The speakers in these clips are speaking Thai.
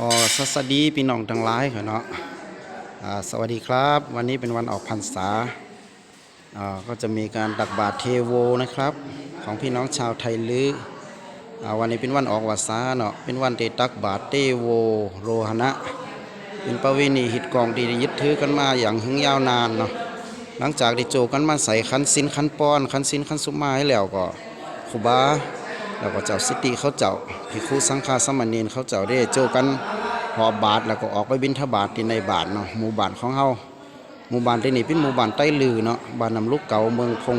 ออสวัสดีพี่น้องทั้งหลายค่ะเนาะสวัสดีครับ วันนี้เป็นวันออกพรรษาก็จะมีการตักบาตรเทโวนะครับ ของพี่น้องชาวไทยลืออ่าวันนี้เป็นวันออกวาสาเนาะเป็นวันที่ตักบาตรเทโวโรหณะเป็นประเวณีหิตกองที่ได้ยึดถือกันมาอย่างหึงยาวนานเนาะหลังจากได้โจกันมาใส่คันสินคันป้อนคันสินคันสุมาให้แล้วก็ครูบา แล้วก็เจ้าสิติเขาเจ้าพิคุสังฆาสามเณรเขาเจ้าได้โจกันหอบบาทแล้วก็ออกไปบิณฑบาตที่ในบาทเนาะหมู่บ้านของเฮาหมู่บ้านที่นี่เป็นหมู่บ้านใต้ลือเนาะบ้านนำลูกเก่าเมืองพง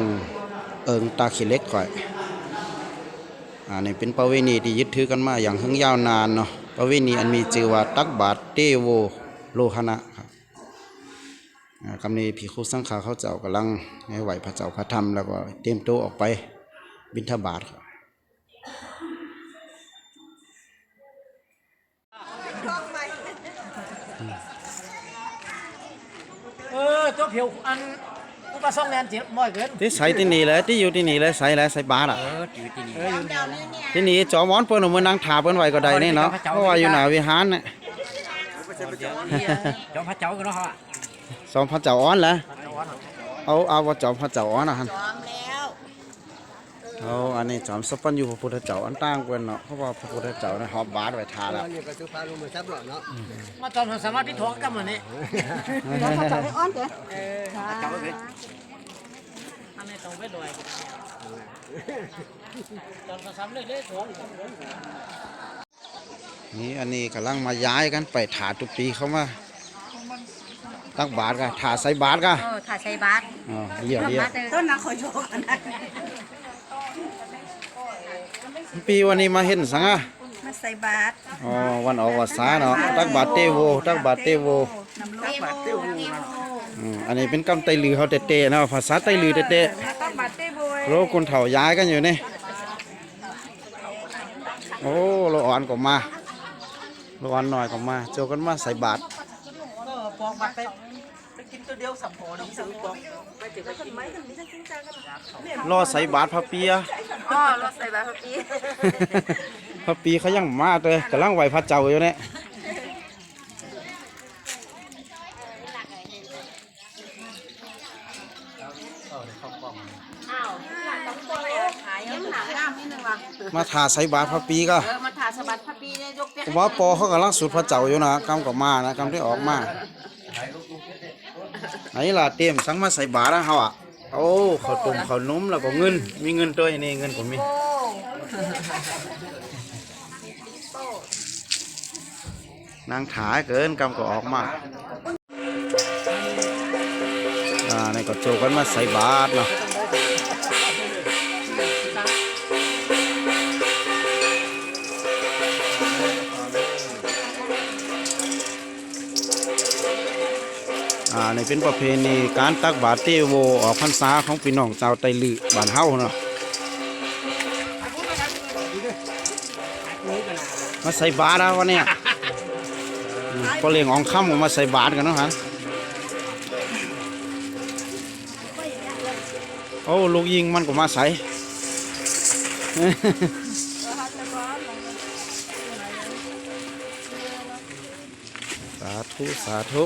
เอิงตาขี้เล็กก่อยอ่านี่เป็นประเวณีที่ยึดถือกันมาอย่างหึงยาวนานเนาะประเวณีอันมีชื่อว่าตักบาตรเตโวโลหณะครับอ่ากำนี้พิคุสังฆาเขาเจ้ากำลังให้ไหวพระเจ้าพระธรรมแล้วก็เตรียมตัวออกไปบิณฑบาตครับ เออตัวเผียวอันอุปสงค์แนนเจ็บบ่อยเกินที่ใส่ที่นี่เลยที่อยู่ที่นี่เลยใส่แล้วใส่บาทอะ เอออยู่ที่นี่เอออยู่นี่ที่นี่จอมอนเปิ้นเอามือนั่งถาเปิ้นไว้ก็ได้นี่เนาะเพราะว่าอยู่หน้าวิหารน่ะจอมพระเจ้ากันเนาะฮะสองพระเจ้าอ้อนแหละเอาเอาว่าจอมพระเจ้าอ้อนนะฮะพร้อมแล้ว เอาอันนี้จอมสปันอยู่พระพุทธเจ้าอันตั้งเปิ้นเนาะเพราะว่าพระพุทธเจ้าเนี่ยหอบบาทไว้ทาแล้ว มาตอนสามารถที่ท้องกันมื้อนี้แล้วเขาจะให้อ้อนเด้อเจ้าเลยอันนี้ต้องไปด้วยตอนสามเลยเลยท้องนี่อันนี้กำลังมาย้ายกันไปถาทุกปีเข้ามาตักบาทกะถาใส่บาทกะเออถ่ายใส่บาตรอ๋อเดี๋ยวเดี๋ยวต้นนักขอโชคกันนะ ปีวันนี้มาเห็นสังอะมาใส่บาตรอ๋อวันออกวาสาเนาะตักบาทเตโวตักบาทเตโวนำลูกบาตรเต้โบอืมอันนี้เป็นกำไตลือเขาเตะๆนะภาษาไตลือเตะต้องบาตรเต้โบๆโลคนเฒ่าย้ายกันอยู่นี่โอ้โลอ่อนก็มาโลอ่อนหน่อยก็มาเจอกันมาใส่บาตรปองบัดไปไป กินตัวเดียวสัมโพหนังสือปองรอใส่บาตรพระเปียอ๋อเราใส่บาตรพี่พระปีเขายังมาเลยกำลังไหวพระเจ้าอยู่เนี่ยขายยังหาข้ามนิดนึงว่ะมาถาใส่บาตรพระปีก็เออมาถ่าสบัดพระปีเนี่ยยกเปียผมว่าปอเขากำลังสุดพระเจ้าอยู่นะกำก็มานะกำที่ออกมา ไหนล่ะเตรียมสังมาใส่บาตรนะเฮาอะโอ้ข้าวต้มข้าวนุ่มแล้วก็เงิน มีเงินตัวนี่เงินผมมีนางถาเกินกำก็ออกมาอ่านี่ก็โจกันมาใส่บาตรเนาะ นี่เป็นประเพณีการตักบาตรเตโวออกพรรษาของพี่น้องชาวไตลือบ้านเฮาเนาะมาใส่บาตรแล้ววันเนี้ยอืมพอเลี้ยงอองค่ำออกมาใส่บาตรกันเนาะฮะโอ้ลูกยิงมันก็มาใส่สาธุ สาธุ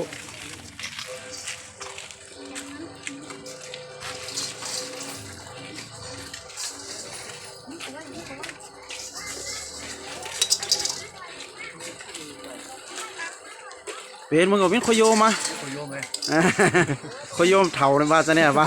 เป็นมึงก็เป็นขอยโยมมาขอยโยมเลยขอยโยมเท่าในบ้านซะเนี่ยบ้า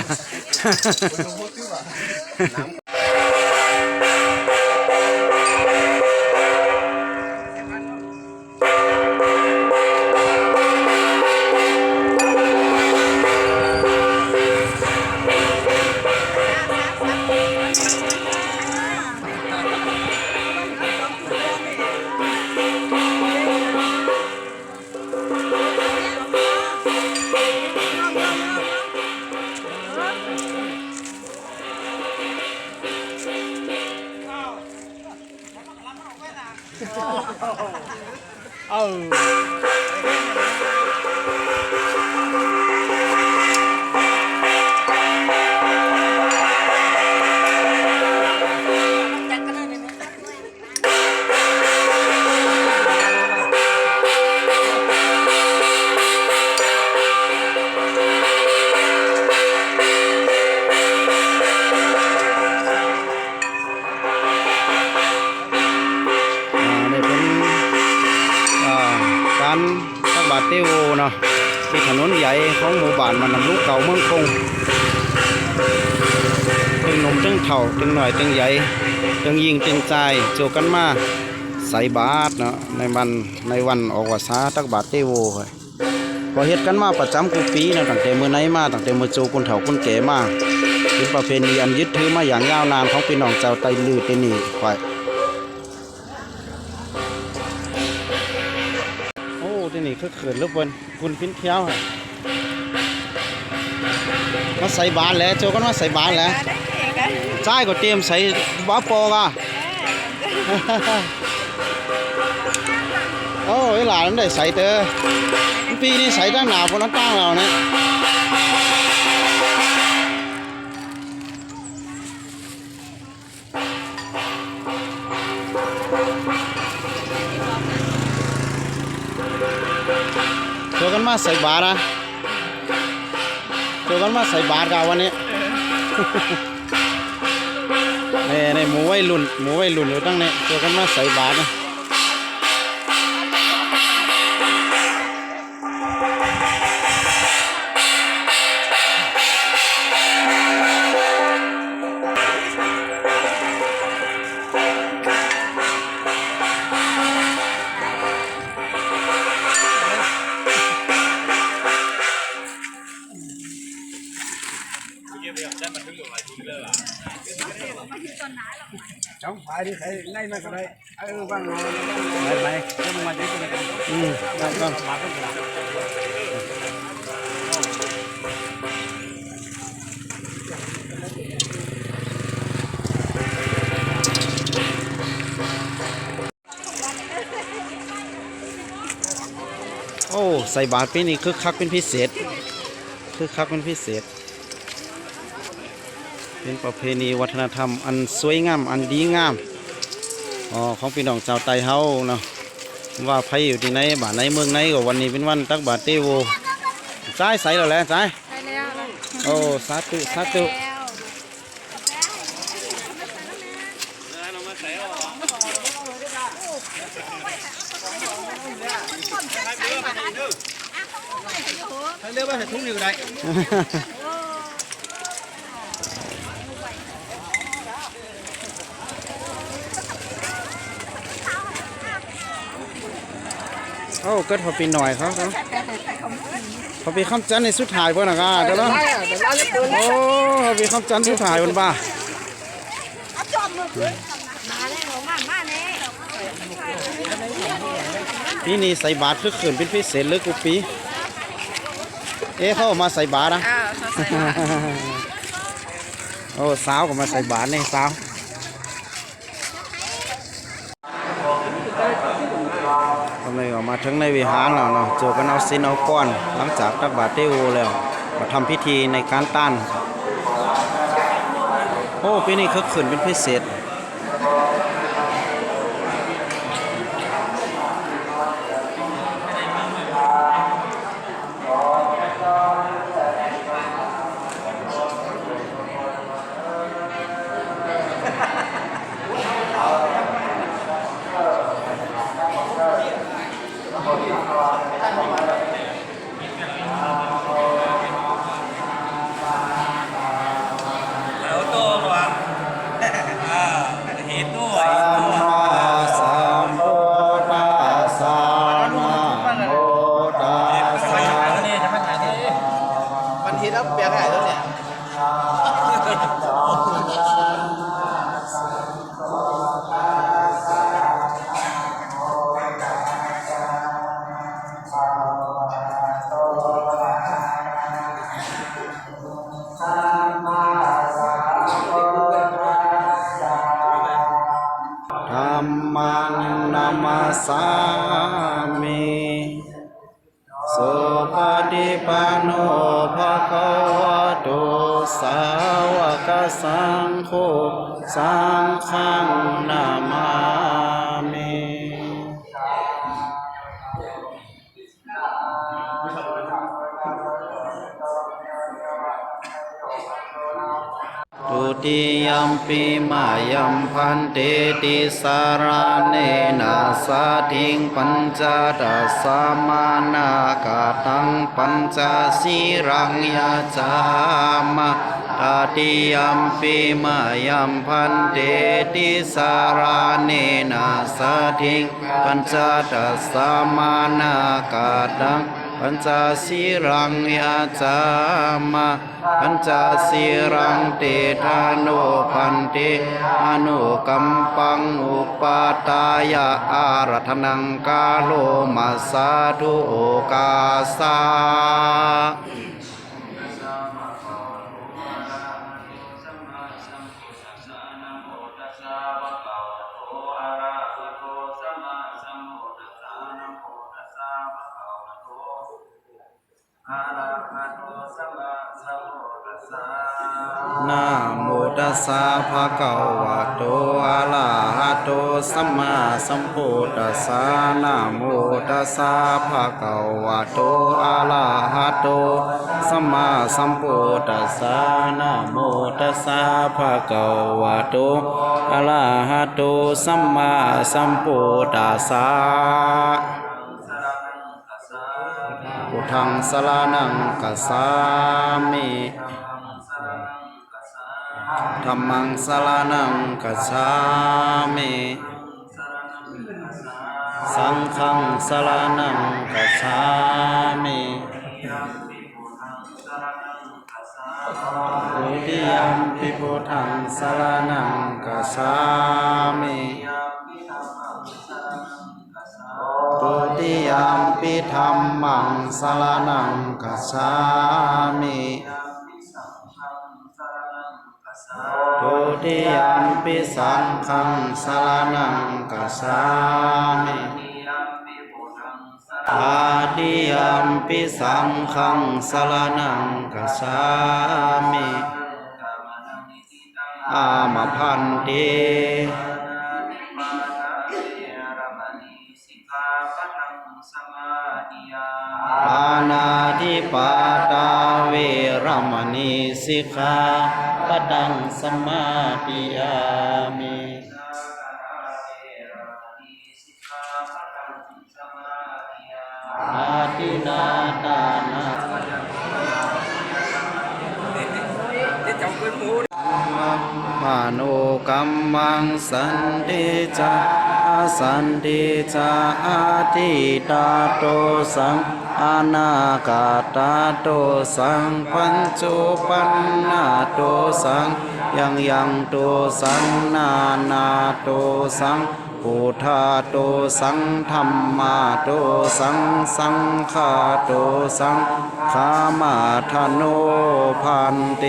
เถ่าตึงหน่อยตึงใหญ่ตึงยิงตึงใจโจกันมาใส่บาตรเนาะในวันในวันออกวาสาตักบาตรเตโวค่ะพอเฮ็ดกันมาประจำกูปีนาะตั้งแต่เมื้อไหนมาตั้งแต่เมื้อโจคนเฒ่าคนแก่มาเป็นประเพณีอันยึดถือมาอย่างยาวนานของพี่น้องชาไตลือเตนี่ค่อยโอ้ที่นี่คือเขินลูกบนคุณพินเที่ยวฮะมาใส่บานแล้วโจกันมาใส่บานแล้ว ใช่ก็เตรียมใส่บาโปกอะโอ้ยหลานมันได้ใส่เตอปีนี้ใส่ตั้งหนาวบนนั้ นตั้งเราเนี่ยโจกันมาใส่บาทนะโจกันมาใส่บาทกันวันนี้นี่นี่หมูไว้รุ่นหมูไว้รุ่นอยู่ตั้งนี้โจกันมาใส่บาทนะายที่ใครในมาก็ได้เออบ้างนอนางนอนไปไปแล้วมึงมาที่ตรงนี้อืมครับครับมาก็มาโอ้ ใส่บาทปีนี้คึกคักเป็นพิเศษคึกคักเป็นพิเศษ เป็นประเพณีวัฒนธรรมอันสวยงามอันดีงามอ๋อของพี่น้องชาวไตเฮาเนาะว่าไผอยู่ที่ไหนบ้านไหนเมืองไหนก็วันนี้เป็นวันตักบาตรเตโวซ้ายใส่แล้วแหละซ้ายใช่แล้วโอ้สาธุสาธุเรียกว่าถุงอยู่ได้ โอ้เกิดพอปีหน่อยเขาเขาพอปีคำจันทร์ในสุดท้ายเพื่อนนะกาเดี๋ยวนะได้อะเดี๋ยวเราจะเดินโอ้พอปีคำจันทร์สุดท้ายเพื่อนบ้ามาเลยหนูมามาเลยปีนี้ใส่บาตรคือขืนเป็นพิเศษเลยกูปีเอ๊ะเขาเอามาใส่บาตรนะอ่าใส่โอ้สาวก็มาใส่บาตรนี่สาวทำไมออกมา ถึงในวิหารแล้วเนาะเจอกันเอาสินเอาก้อน หลังจากตักบาตรเตโอแล้วมาทำพิธีในการต้าน โอ้ปีนี้คึกขืนเป็นพิเศษาวกสังโฆสังฆังนามามิทุติยัมปิมายัมพันเตติสารเนนะสาทิงปัญจดัสามานากาตังปัญจสีรังยาจามะ ตาติยัมปิมายัมพันเตติสารเนนะสาทิงปัญจดัสสมานากาตังปัญจสีรังยาจามะปัญจสีรังเตทานุพันเตอนุกัมปังอุปาตายาอารัธนังกาโลมาสาธุโอกาสา สะภะคะวะโตอะระหะโตสัมมาสัมพุทธัสสะนะโมตัสสะภะคะวะโตอะระหะโตสัมมาสัมพุทธัสสะนะโมตัสสะภะคะวะโตอะระหะโตสัมมาสัมพุทธัสสะพุทธังสรณังกัสสามิ ธัมมังสรณังกัสสามิสังฆังสรณังกัสสามิทุติยมปิพุทธังสรณังกัสสามิตุติยามปิธรรมังสรนังกัสสามิ ตุติยามปิสังฆังสารนังกัสสามิอาติยามปิสังฆังสารนังกัสสามิอามาพันเต ตาเวรมณีสิกขาปะตังสมาธิยามิอาทินาตานา Thế chồng quên mua มาโนกัมมังสันติจาอา สันติจาอาทิตาโตสังอนาคาตาโตสังปัญจุปันนาโตสังยังยังโตสังนานาโตสังพุทธาโตสังธรรมาโตสังสังฆาโตสังขามาธโนพันเต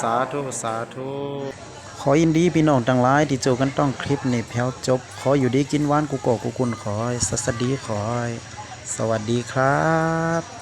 สาธุสาธุขอยินดีพี่น้องทั้งหลายที่โจกันต้องคลิปนี้แพ้วจบ ขออยู่ดีกินหวานกูก่อกูกุณขอให้สัสดีขอสวัสดีครับ